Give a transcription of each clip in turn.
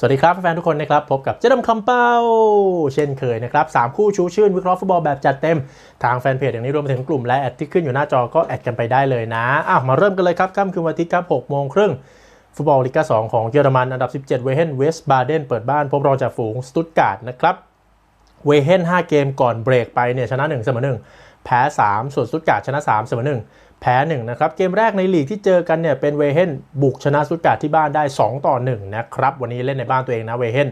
สวัสดีครับแฟนๆทุกคนนะครับ พบกับเจ๊ดำคำเป้า เช่นเคยนะครับสามคู่ชูชื่น วิเคราะห์ฟุตบอลแบบจัดเต็ม ทางแฟนเพจอย่างนี้รวมไปถึงกลุ่มและแอดที่ขึ้นอยู่หน้าจอก็แอดกันไปได้เลยนะอ้าวมาเริ่มกันเลยครับค่ำคืนวันทิตย์ครับ6โมงครึ่งฟุตบอลลีกา2ของเยอรมันอันดับ 17 เวเฮนเวสบาเดนเปิดบ้านพบรองจากฝูงสตุตการ์ดนะครับเวเฮน5 เกมก่อนเบรกไปเนี่ยชนะ1เสมอ1 แพ้ 3 ส่วนสตุตการ์ดชนะ3เสมอ1แพ้1นะครับเกมแรกในลีกที่เจอกันเนี่ยเป็นเวเฮนบุกชนะสตุตการ์ดที่บ้านได้ 2 ต่อ 1 นะครับ วันนี้เล่นในบ้านตัวเองนะเวเฮน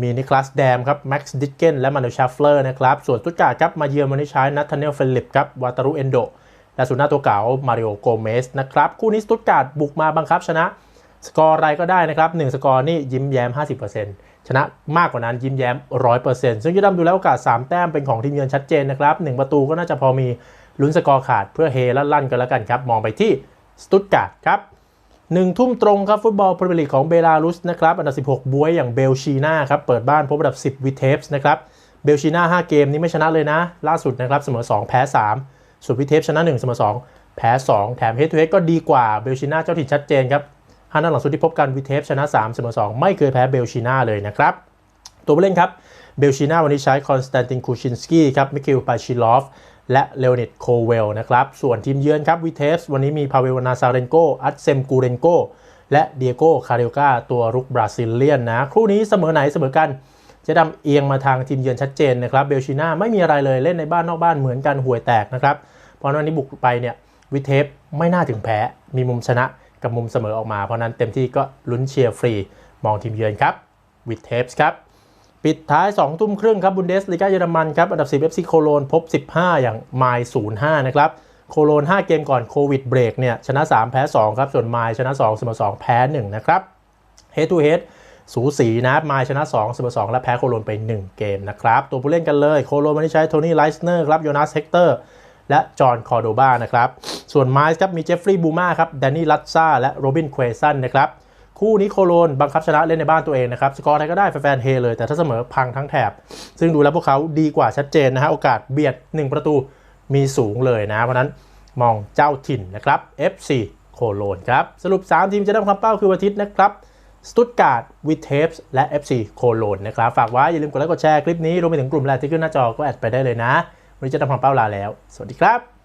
มีนิคลัสแดมครับแม็กซ์ดิกเกนและมานูชาฟเลอร์นะครับส่วนสตุตการ์ดครับมาเยือนวันนี้ใช้นัทเทเนลเฟลิปครับวาตารุเอนโดและสุดหน้าตัวเก่ามาริโอโกเมสนะครับคู่นี้สตุตการ์ดบุกมาบังคับชนะ สกอร์อะไรก็ได้นะครับ1สกอร์นี่ยิ้มแย้ม 50%ชนะมากกว่านั้นยิ้มแย้ม 100%ซึ่งยูดัมดูแล้วโอกาส 3 แต้มเป็นของทีมเยือนชัดเจนนะครับ1ประตูก็น่าจะพอมีลุ้นสกอร์ขาดเพื่อเฮและลั่นกันแล้วกันครับ มองไปที่สตุตการ์ดครับหนึ่งทุ่มตรงครับฟุตบอลพรีเมียร์ลีกของเบลารุสนะครับอันดับ 16 บวยอย่างเบลชีนาครับเปิดบ้านพบอันดับ 10 วิเทฟส์นะครับเบลชีนา5เกมนี้ไม่ชนะเลยนะ ล่าสุดนะครับเสมอ 2 แพ้ 3ส่วนวิเทฟชนะ 1 เสมอ 2 แพ้ 2 แถมเฮดทูเฮดก็ดีกว่าเบลชีนาเจ้าถิ่นชัดเจนครับ ห้านัดหลังสุดที่พบกันวิเทฟชนะ3เสมอ2ไม่เคยแพ้เบลชีนาเลยนะครับ ตัวผู้เล่นครับเบลชีนาวันนี้ใช้คอนสแตนตินคูชินสกี้ครับมิคิลปาชิลอฟและเลโอนิดโคเวลนะครับ ส่วนทีมเยือนครับวิเทฟวันนี้มีพาเวลนาซาเรนโกอัตเซมกูเรนโกและเดียโกคาเรลกาตัวรุกบราซิลเลียนนะ คู่นี้เสมอไหนเสมอกันจะดำเอียงมาทางทีมเยือนชัดเจนนะครับเบลชีนาไม่มีอะไรเลยเล่นในบ้านนอกบ้านเหมือนกันห่วยแตกนะครับเพราะวันนี้บุกไปเนี่ยวิเทฟไม่น่าถึงแพ้มีมุมชนะ กับมุมเสมอออกมาเพราะนั้นเต็มที่ก็ลุ้นเชียร์ฟรี มองทีมเยือนครับวิดเทปส์ครับปิดท้าย 2 ทุ่มครึ่งครับบุนเดสลีกาเยอรมันครับอันดับ 10 FC โคโลนพบ 15 อย่างไมล์05 นะครับโคโลน 5 เกมก่อนโควิดเบรกเนี่ยชนะ 3 แพ้ 2 ครับส่วนไมล์ชนะ 2 เสมอ 2 แพ้ 1 นะครับเฮดทูเฮดสูสีนะไมล์ชนะ 2 เสมอ 2 และแพ้โคโลนไป 1 เกมนะครับ ตัวผู้เล่นกันเลยโคโลนวันนี้ใช้โทนี่ไลสเนอร์ครับโยนาสเฮกเตอร์ และจอห์นคอร์โดบานะครับ ส่วนไมล์ครับมีเจฟฟรีย์บูมาครับแดนนี่ลัตซ่าและโรบินเควสันนะครับคู่นี้โคโลนบังคับชนะเล่นในบ้านตัวเองนะครับ สกอร์อะไรก็ได้แฟนๆเฮเลย แต่ถ้าเสมอพังทั้งแถบ ซึ่งดูแล้วพวกเขาดีกว่าชัดเจนนะฮะโอกาสเบียด 1 ประตูมีสูงเลยนะ เพราะนั้นมองเจ้าถิ่นนะครับ FC โคโลนครับ สรุป 3 ทีมจะได้ความเป้าคือวันอาทิตย์นะครับสตุตการ์ดวิเทฟส์และ FC โคโลนนะครับ ฝากไว้อย่าลืมกดไลค์กดแชร์คลิปนี้รวมไปถึงกลุ่มไลน์ที่ขึ้นหน้าจอก็แอดไปได้เลยนะ วันนี้จะทำความเป้าลาแล้ว สวัสดีครับ